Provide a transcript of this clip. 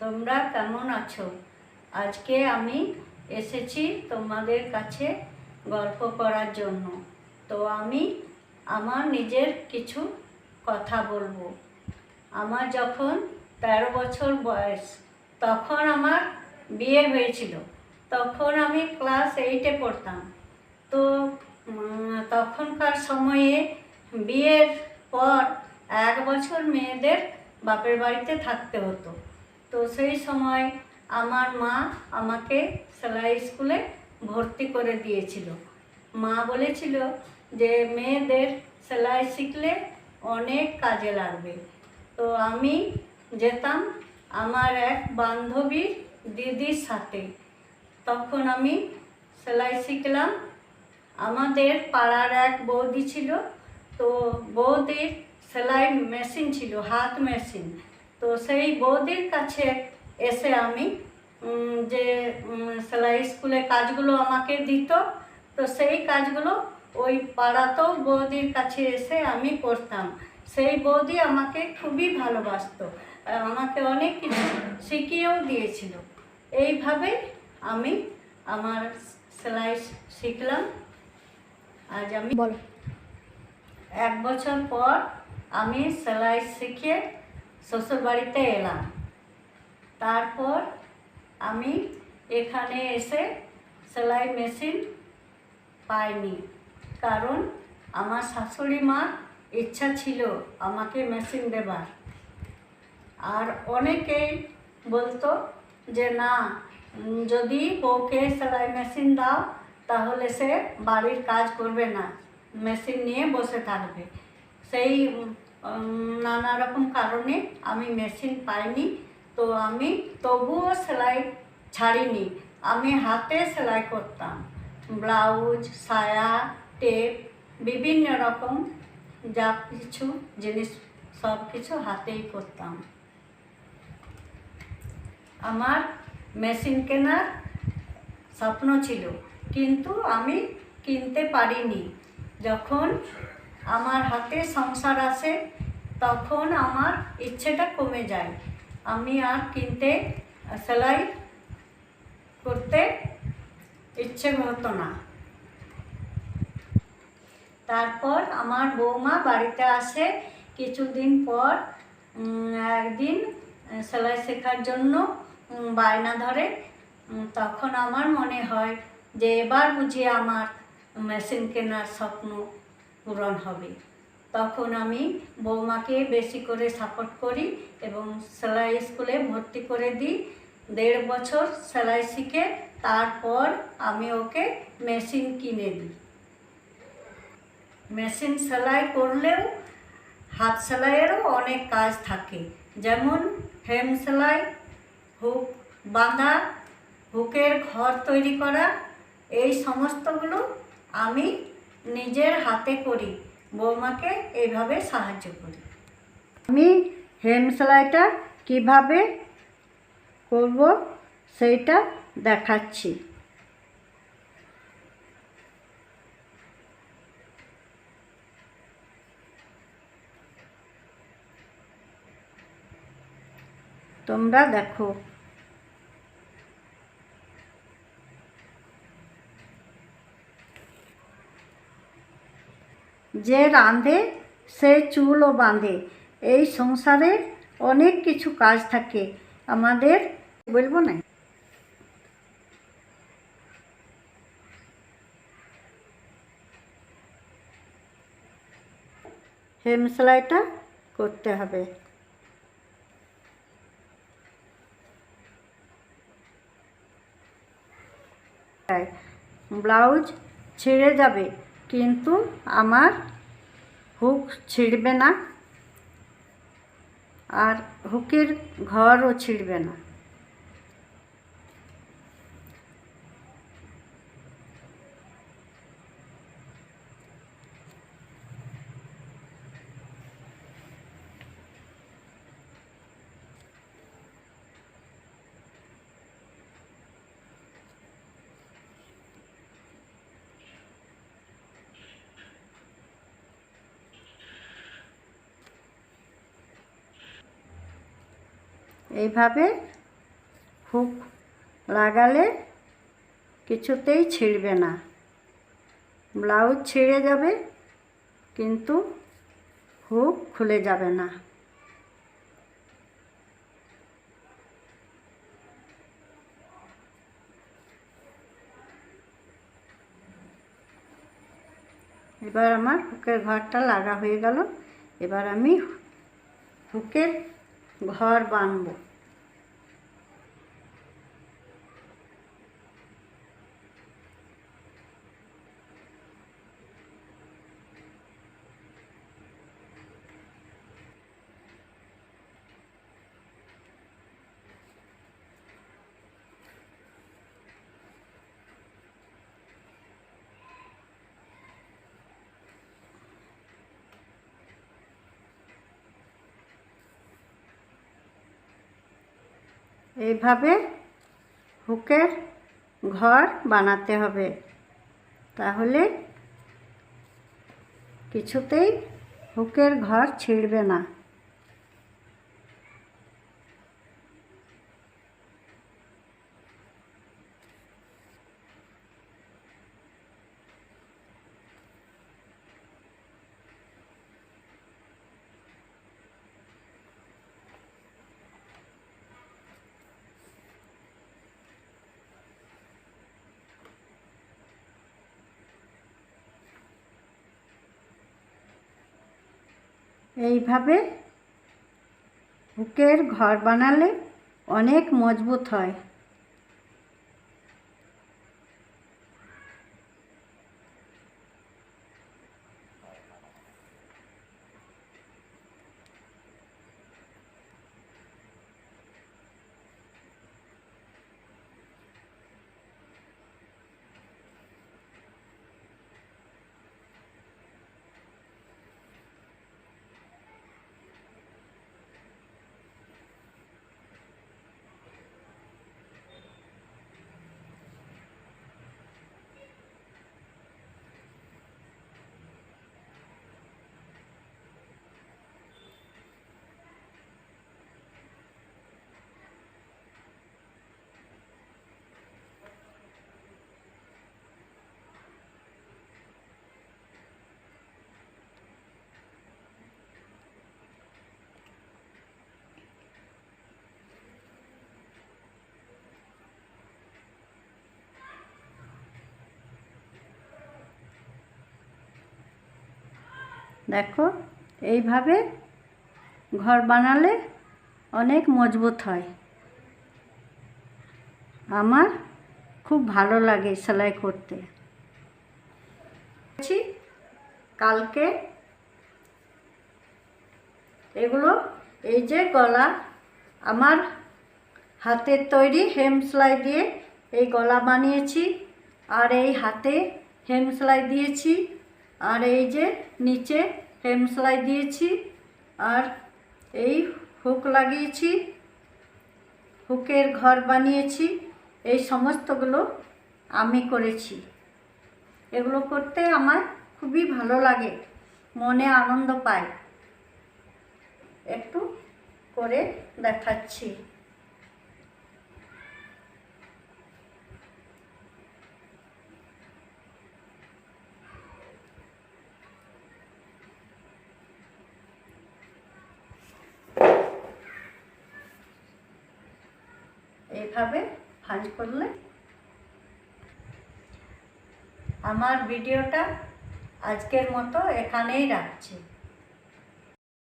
তোমরা কেমন আছো? আজকে আমি এসেছি তোমাদের কাছে গল্প করার জন্য। তো আমি আমার নিজের কিছু কথা বলব। আমার যখন তেরো বছর বয়স, তখন আমার বিয়ে হয়েছিল। তখন আমি ক্লাস এইটে পড়তাম। তো তখনকার সময়ে বিয়ের পর এক বছর মেয়েদের বাপের বাড়িতে থাকতে হতো। তো সেই সময় আমার মা আমাকে সেলাই স্কুলে ভর্তি করে দিয়েছিল। মা বলেছিল যে, মেয়েদের সেলাই শিখলে অনেক কাজে লাগবে। তো আমি যেতাম আমার এক বান্ধবীর দিদির সাথে। তখন আমি সেলাই শিখলাম। আমাদের পাড়ার এক বৌদি ছিল। তো বৌদির সেলাই মেশিন ছিল, হাত মেশিন। তো সেই বৌদির কাছে এসে আমি যে সেলাই স্কুলে কাজগুলো আমাকে দিত তো সেই কাজগুলো ওই পাড়াতেও বৌদির কাছে এসে আমি করতাম। সেই বৌদি আমাকে খুবই ভালোবাসতো আমাকে অনেক কিছু শিখিয়েও দিয়েছিল। এইভাবে আমি আমার সেলাই শিখলাম। আজ আমি বলো। এক বছর পর আমি সেলাই শিখে শ্বশুরবাড়িতে এলাম। তারপর আমি এখানে এসে সেলাই মেশিন পাইনি। কারণ আমার শাশুড়ি মার ইচ্ছা ছিল আমাকে মেশিন দেবার। আর অনেকেই বলতো যে, না, যদি বউকে সেলাই মেশিন দাও, তাহলে সে বাড়ির কাজ করবে না। মেশিন নিয়ে বসে থাকবে। সেই নানা রকম কারণে আমি মেশিন পাইনি, তো আমি তবুও সেলাই ছাড়িনি। আমি হাতে সেলাই করতাম। ব্লাউজ, সায়া, টেপ, বিভিন্ন রকম যা কিছু জিনিস সব কিছু হাতেই করতাম। আমার মেশিন কেনার স্বপ্ন ছিল, কিন্তু আমি কিনতে পারিনি। যখন আমার হাতে সংসার আসে তখন আমার ইচ্ছেটা কমে যায়। আমি আর কিনতে, সেলাই করতে ইচ্ছে হতো না। তারপর আমার বৌমা বাড়িতে আসে। কিছুদিন পর একদিন সেলাই শেখার জন্য বায়না ধরে। তখন আমার মনে হয় যে এবার বুঝি আমার মেশিন কেনার স্বপ্ন। পূরণ হবে। তখন আমি বৌমাকে বেশি করে সাপোর্ট করি এবং সেলাই স্কুলে ভর্তি করে দিই। দেড় বছর সেলাই শিখে তারপর আমি ওকে মেশিন কিনে দিই। মেশিন সেলাই করলেও হাত সেলাইয়েরও অনেক কাজ থাকে। যেমন হেম সেলাই, হুক বাঁধা, হুকের ঘর তৈরি করা, এই সমস্তগুলো আমি নিজের হাতে করি, বৌমাকে এইভাবে সাহায্য করি। আমি হেম সেলাইটা কীভাবে করব সেইটা দেখাচ্ছি। তোমরা দেখো। যে রাঁধে, সে চুলও বাঁধে। এই সংসারে অনেক কিছু কাজ থাকে। আমাদের বলব না? হেম সেলাইটা করতে হবে। ব্লাউজ ছিঁড়ে যাবে। কিন্তু আমার হুক ছিঁড়বে না আর হুকের ঘরও ছিঁড়বে না। এইভাবে হুক লাগালে কিছুতেই ছিঁড়বে না। ব্লাউজ ছিঁড়ে যাবে, কিন্তু হুক খুলে যাবে না। এবার আমার হুকের ঘরটা লাগা হয়ে গেল। এবার আমি হুকের ঘর বানবো। এইভাবে হুকের ঘর বানাতে হবে। তাহলে কিছুতেই হুকের ঘর ছিঁড়বে না। এইভাবে হুকের ঘর বানালে অনেক মজবুত হয়। দেখো, এইভাবে ঘর বানালে অনেক মজবুত হয়। আমার খুব ভালো লাগে সেলাই করতে। কালকে এগুলো, এই যে গলা, আমার হাতের তৈরি হেম সেলাই দিয়ে এই গলা বানিয়েছি, আর এই হাতে হেম সেলাই দিয়েছি। আর এই যে নিচে হেম সেলাই দিয়েছি, আর এই হুক লাগিয়েছি, হুকের ঘর বানিয়েছি, এই সমস্তগুলো আমি করেছি। এগুলো করতে আমার খুবই ভালো লাগে, মনে আনন্দ পাই একটু করে দেখাচ্ছি। এইভাবে ভাঁজ করলে আমার ভিডিওটা আজকের মতো এখানেই রাখছি।